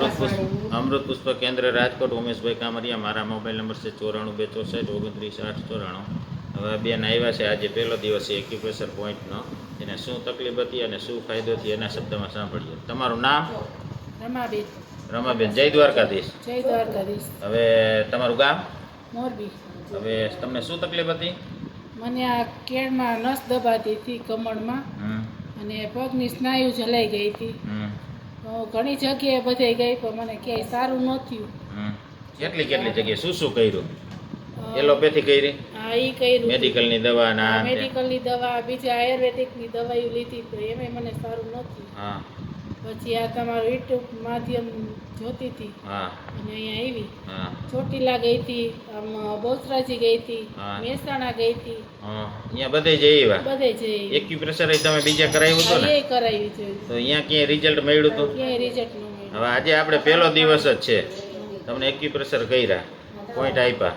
અમૃત પુષ્પ કેન્દ્ર રાજકોટ ઉમેશભાઈ કામરિયા મારા મોબાઈલ નંબર છે ચોરાણું બે ચોસઠ ઓગણત્રીસ આઠ ચોરાણું. હવે બેન આવ્યા છે આજે પહેલો દિવસ છે એક્યુપ્રેશર પોઈન્ટનો એને શું તકલીફ હતી અને શું ફાયદો થયો એના શબ્દમાં સાંભળીએ. તમારું નામ? રમાબેન. રમાબેન જય દ્વારકાધીશ. જય દ્વારકાધીશ. હવે તમારું ગામ? મોરબી. હવે તમને શું તકલીફ હતી? મને આ કેળમાં નસ દબાતી હતી કમળમાં અને પગની સ્નાયુ જલાઈ ગઈ હતી. ઘણી જગ્યાએ બધે ગઈ પણ મને ક્યાંય સારું ન થયું. કેટલી કેટલી જગ્યાએ? શું શું કર્યું? એલોપેથી કરી? હા એ કર્યું મેડિકલની દવા ના મેડિકલની દવા બીજી આયુર્વેદિકની દવાઓ લીધી તો એમાં મને સારું નથી હા. પછી આ તમારું યુટ્યુબ માધ્યમ જોતી હતી. હા. અને અહીંયા આવી. હા. ચોટીલા ગઈ હતી આમ બહુચરાજી ગઈ હતી મહેસાણા ગઈ હતી. હા અહીંયા બધે જઈ આવ્યા? બધે જઈ એક્યુપ્રેશર તમે બીજા કરાવ્યું હતું ને? એ કરાવી છે. તો અહીંયા ક્યાંય રિઝલ્ટ મળ્યું હતું? ક્યાંય રિઝલ્ટ ન મળ્યું. હવે આજે આપણે પહેલો દિવસ જ છે. તમને એક્યુપ્રેશર કર્યા પોઈન્ટ આપ્યા.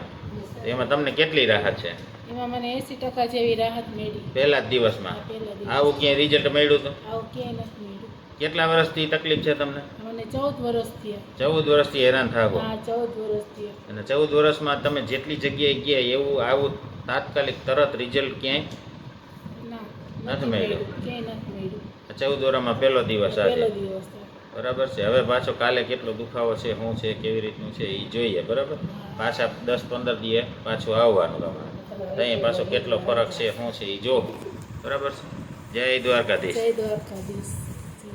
એમાં તમને કેટલી રાહત છે? એમાં મને એસી ટકા જેવી રાહત મળી. પહેલા જ દિવસમાં? આવું ક્યાંય રિઝલ્ટ મળ્યું હતું? આવું ક્યાંય નથી મળ્યું. કેટલા વર્ષથી તકલીફ છે તમને? મને ચૌદ વર્ષ ચૌદ વર્ષથી હેરાન થાકો હા ચૌદ વર્ષ અને ચૌદ વર્ષમાં તમે જેટલી જગ્યાએ ગયા એવું આવું તાત્કાલિક તરત રિઝલ્ટ ક્યાંય નથી મળ્યું. ચૌદ વર્ષમાં પહેલો દિવસ આજે. બરાબર છે. હવે પાછો કાલે કેટલો દુખાવો છે શું છે કેવી રીતનું છે એ જોઈએ બરાબર? પાછા દસ પંદર દિવસ પાછું આવવાનું તમારે. ત્યાં પાછો કેટલો ફરક છે શું છે એ જો બરાબર છે? જય દ્વારકાધીશ. જય દ્વારકાધીશ.